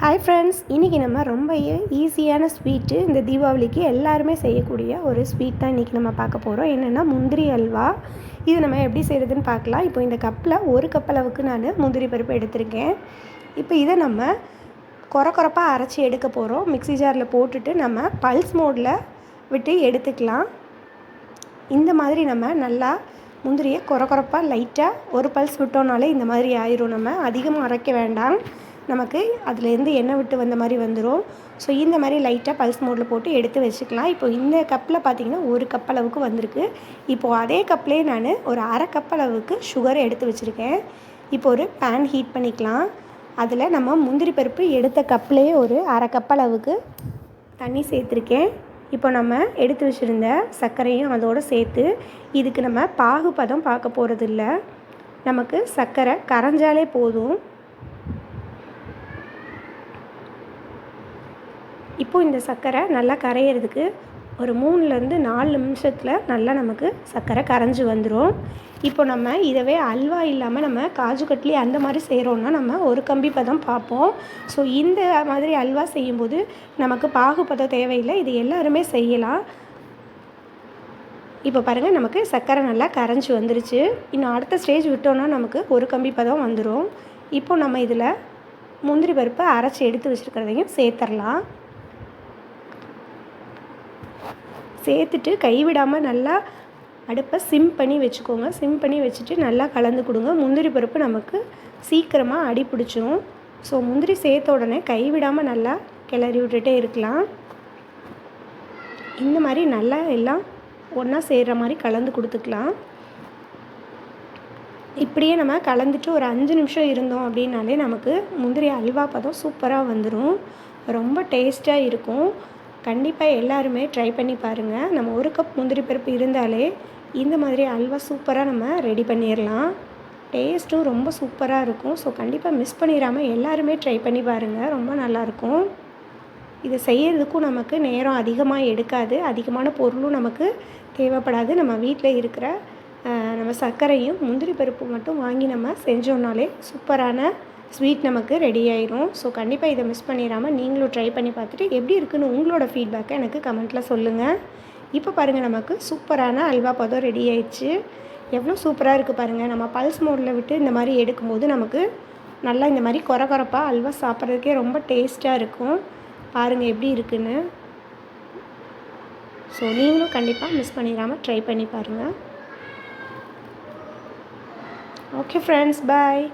Hi friends இன்றைக்கி நம்ம ரொம்ப ஈஸியான ஸ்வீட்டு இந்த தீபாவளிக்கு எல்லாருமே செய்யக்கூடிய ஒரு ஸ்வீட் தான் இன்றைக்கி நம்ம பார்க்க போகிறோம் என்னென்னா முந்திரி அல்வா. இது நம்ம எப்படி செய்கிறதுன்னு பார்க்கலாம். இப்போ இந்த கப்பில் ஒரு கப் அளவுக்கு நான் முந்திரி பருப்பு எடுத்திருக்கேன். இப்போ இதை நம்ம குறை குறைப்பாக அரைச்சி எடுக்க போகிறோம் மிக்ஸி ஜாரில் போட்டுட்டு நம்ம பல்ஸ் மோடில் விட்டு எடுத்துக்கலாம். இந்த மாதிரி நம்ம நல்லா முந்திரியை குறை குறைப்பாக லைட்டாக ஒரு பல்ஸ் விட்டோம்னாலே இந்த மாதிரி ஆயிரும். நம்ம அதிகமாக அரைக்க வேண்டாம். நமக்கு அதுலேருந்து எண்ணெய் விட்டு வந்த மாதிரி வந்துடும் ஸோ இந்த மாதிரி லைட்டாக பல்ஸ் மோடில் போட்டு எடுத்து வச்சுக்கலாம். இப்போ இந்த கப்பில் பார்த்திங்கன்னா ஒரு கப் அளவுக்கு வந்திருக்கு. இப்போது அதே கப்லேயே நான் ஒரு அரை கப் அளவுக்கு சுகரை எடுத்து வச்சுருக்கேன். இப்போ ஒரு பேன் ஹீட் பண்ணிக்கலாம். அதில் நம்ம முந்திரி பருப்பு எடுத்த கப்லேயே ஒரு அரை கப் அளவுக்கு தண்ணி சேர்த்துருக்கேன். இப்போ நம்ம எடுத்து வச்சுருந்த சர்க்கரையும் அதோடு சேர்த்து இதுக்கு நம்ம பாகுபதம் பார்க்க போகிறதில்ல நமக்கு சர்க்கரை கரைஞ்சாலே போதும். இப்போ இந்த சர்க்கரை நல்லா கரையிறதுக்கு ஒரு மூணுலேருந்து நாலு நிமிஷத்தில் நல்லா நமக்கு சர்க்கரை கரைஞ்சி வந்துடும் இப்போ நம்ம இதவே அல்வா இல்லாமல் நம்ம காஜு கட்லி அந்த மாதிரி செய்கிறோன்னா நம்ம ஒரு கம்பி பதம் பார்ப்போம். ஸோ இந்த மாதிரி அல்வா செய்யும்போது நமக்கு பாகுபதம் தேவையில்லை. இது எல்லாருமே செய்யலாம். இப்போ பாருங்கள் நமக்கு சர்க்கரை நல்லா கரைஞ்சி வந்துருச்சு. இன்னும் அடுத்த ஸ்டேஜ் விட்டோன்னா நமக்கு ஒரு கம்பி பதம் வந்துடும் இப்போ நம்ம இதில் முந்திரி பருப்பை அரைச்சி எடுத்து வச்சுருக்கிறதையும் சேர்த்துடலாம் சேர்த்துட்டு கைவிடாமல் நல்லா அடுப்பை சிம் பண்ணி வச்சுக்கோங்க. சிம் பண்ணி வச்சுட்டு நல்லா கலந்து கொடுங்க. முந்திரி பருப்பு நமக்கு சீக்கிரமாக அடி பிடிச்சிரும். ஸோ முந்திரி சேர்த்த உடனே கைவிடாமல் நல்லா கிளறி விட்டுட்டே இருக்கலாம். இந்த மாதிரி நல்லா எல்லாம் ஒன்றா சேர்கிற மாதிரி கலந்து கொடுத்துக்கலாம். இப்படியே நம்ம கலந்துட்டு ஒரு அஞ்சு நிமிஷம் இருந்தோம் அப்படின்னாலே நமக்கு முந்திரி அல்வா பதம் சூப்பராக வந்துடும் ரொம்ப டேஸ்ட்டாக இருக்கும். கண்டிப்பாக எல்லாருமே ட்ரை பண்ணி பாருங்கள் நம்ம ஒரு கப் முந்திரி பருப்பு இருந்தாலே இந்த மாதிரி அல்வா சூப்பராக நம்ம ரெடி பண்ணிடலாம் டேஸ்ட்டும் ரொம்ப சூப்பராக இருக்கும். ஸோ கண்டிப்பாக மிஸ் பண்ணிடாமல் எல்லாருமே ட்ரை பண்ணி பாருங்கள் ரொம்ப நல்லாயிருக்கும் இதை செய்கிறதுக்கும் நமக்கு நேரம் அதிகமாக எடுக்காது. அதிகமான பொருளும் நமக்கு தேவைப்படாது. நம்ம வீட்டில் இருக்கிற நம்ம சர்க்கரையும் முந்திரி பருப்பு மட்டும் வாங்கி நம்ம செஞ்சோம்னாலே சூப்பரான ஸ்வீட் நமக்கு ரெடி ஆயிரும். ஸோ கண்டிப்பாக இதை மிஸ் பண்ணிடாமல் நீங்களும் ட்ரை பண்ணி பார்த்துட்டு எப்படி இருக்குன்னு உங்களோட ஃபீட்பேக்கை எனக்கு கமெண்ட்டில் சொல்லுங்கள் இப்போ பாருங்கள் நமக்கு சூப்பரான அல்வா பதம் ரெடி ஆயிடுச்சு. எவ்வளோ சூப்பராக இருக்குது பாருங்கள் நம்ம பல்ஸ் மோடில் விட்டு இந்த மாதிரி எடுக்கும்போது நமக்கு நல்லா இந்த மாதிரி குறை குறைப்பாக அல்வா சாப்பிட்றதுக்கே ரொம்ப டேஸ்ட்டாக இருக்கும். பாருங்கள் எப்படி இருக்குன்னு. ஸோ நீங்களும் கண்டிப்பாக மிஸ் பண்ணிடாமல் ட்ரை பண்ணி பாருங்கள் ஓகே ஃப்ரெண்ட்ஸ் பாய்